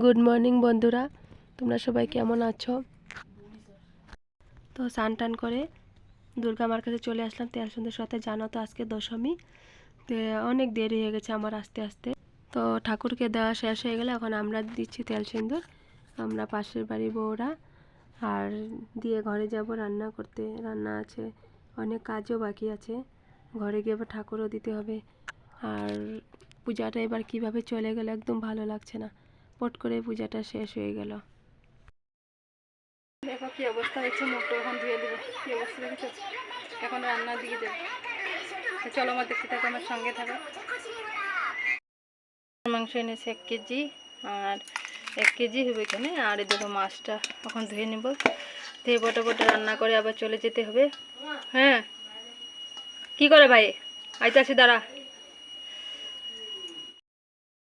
Good morning বন্ধুরা। তোমরা সবাই কেমন আছো? তো স্নান টান করে দুর্গা মার কাছে চলে আসলাম। তেল সন্ধ্যের সাথে জানো তো আজকে দশমী। তো অনেক দেরি হয়ে গেছে আমার আস্তে আস্তে। তো ঠাকুরকে দেওয়া শেষ হয়ে গেলে এখন আমরা দিচ্ছি তেল সিন্দুর আমরা পাশের বাড়ি বউরা আর দিয়ে ঘরে যাব রান্না করতে। রান্না আছে, অনেক কাজও বাকি আছে। ঘরে গিয়ে আবার ঠাকুরও দিতে হবে। আর পূজাটা এবার কীভাবে চলে গেল একদম ভালো লাগছে না। পট করে পূজাটা শেষ হয়ে গেল। দেখো কি অবস্থা হয়েছে, মুখটা এখন ধুয়ে দেবো। কি অবস্থা দেখেছ? এখন রান্নার দিকে যাব। চলো আমার দেখতে থাকো, আমার সঙ্গে থাকো। মাংস এনেছে এক কেজি, আর এক কেজি হবে এখানে। আর এই দেখো মাছটা এখন ধুয়ে নেব। ধুয়ে বটে বটে রান্না করে আবার চলে যেতে হবে। হ্যাঁ। কি করে ভাই? আইতাছি দাঁড়া।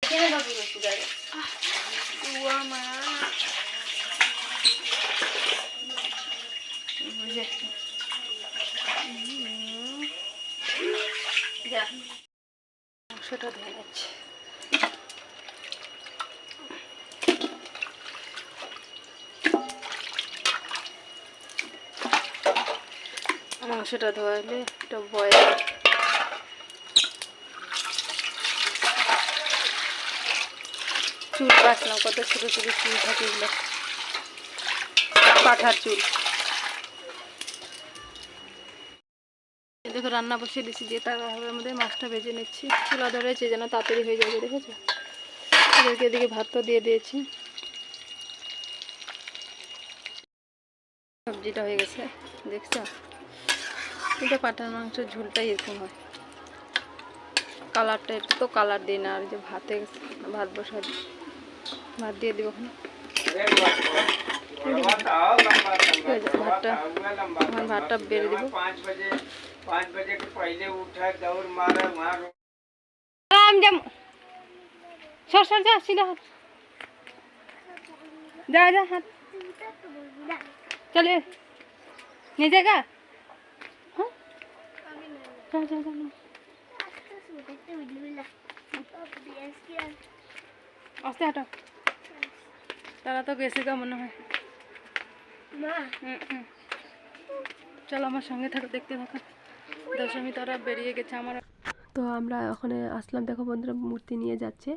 বুঝে যা মাংসটা ধুয়ে যাচ্ছে মাংসটা ধোয়ালে একটা বয়েল চুল বাঁচলাম কত ছোটো ছোটো চুল থাকে এগুলো। পাঠার চুল। দেখো, রান্না বসিয়ে দিচ্ছি যে তার আমাদের মাছটা ভেজে নিচ্ছি। চুলা ধরেছে যেন তাড়াতাড়ি হয়ে যাবে, দেখেছ? এদেরকে এদিকে ভাতও দিয়ে দিয়েছি। সবজিটা হয়ে গেছে, দেখছ? কিন্তু পাটার মাংসের ঝোলটাই এরকম হয়। কালারটা একটু তো কালার দিই না, আর যে ভাতে ভাত বসা। ভাত দিয়ে দিব ওখানে ভাতটা আমার ভাতটা বেড়ে দিব। সর সর যা সিধা হাত। যা যা হাত। চলে। নিয়ে জায়গা হ্যাঁ? যা যা যা আস্তে হাটা। তারা তো গেছে গা মনে হয়। চলো আমার সঙ্গে থাকো দেখতে থাকো। দশমী তারা বেরিয়ে গেছে আমার তো আমরা ওখানে আসলাম দেখো বন্ধুরা মূর্তি নিয়ে যাচ্ছে।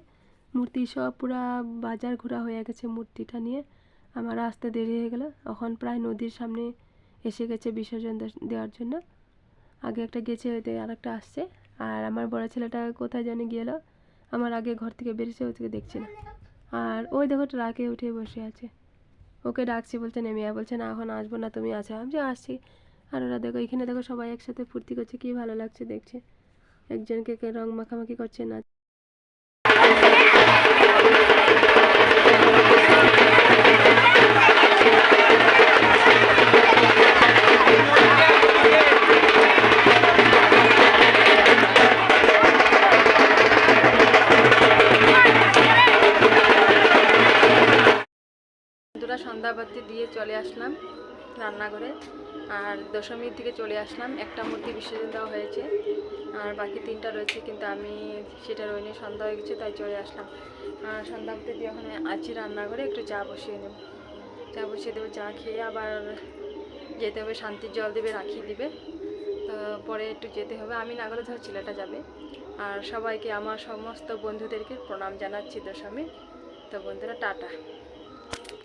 মূর্তি সব পুরা বাজার ঘোরা হয়ে গেছে মূর্তিটা নিয়ে। আমার আসতে দেরি হয়ে গেল। এখন প্রায় নদীর সামনে এসে গেছে বিসর্জন দেওয়ার জন্য। আগে একটা গেছে ওইতে আর একটা আসছে। আর আমার বড় ছেলেটা কোথায় জানি গেল। আমার আগে ঘর থেকে বেরিয়েছে ওদিকে দেখছি না। আর ওই দেখো ট্রাকে উঠে বসে আছে। ওকে ডাকছি, বলছে, নেমে বলছে, না, এখন আসব না, তুমি আছো। আমি যে, আসছি। আর ওরা দেখো, এখানে দেখো সবাই একসাথে ফুর্তি করছে, কি ভালো লাগছে দেখছে। একজনকে রং মাখামাখি করছে না। দুটা সন্ধ্যাবাতি দিয়ে চলে আসলাম রান্নাঘরে। আর দশমীর দিকে চলে আসলাম। একটা মূর্তি বিসর্জন দেওয়া হয়েছে। আর বাকি তিনটা রয়েছে, কিন্তু আমি সেটা রইনি, সন্ধ্যা হয়ে গেছে, তাই চলে আসলাম। আর সন্ধ্যাবাতি দিয়ে ওখানে আছি রান্নাঘরে, একটু চা বসিয়ে নেব। চা বসিয়ে দেবো, চা খেয়ে আবার যেতে হবে, শান্তির জল দেবে রাখি দিবে। তো পরে একটু যেতে হবে। আমি না গেলে ধর ছেলেটা যাবে। আর সবাইকে, আমার সমস্ত বন্ধুদেরকে প্রণাম জানাচ্ছি দশমী তো বন্ধুরা, টাটা।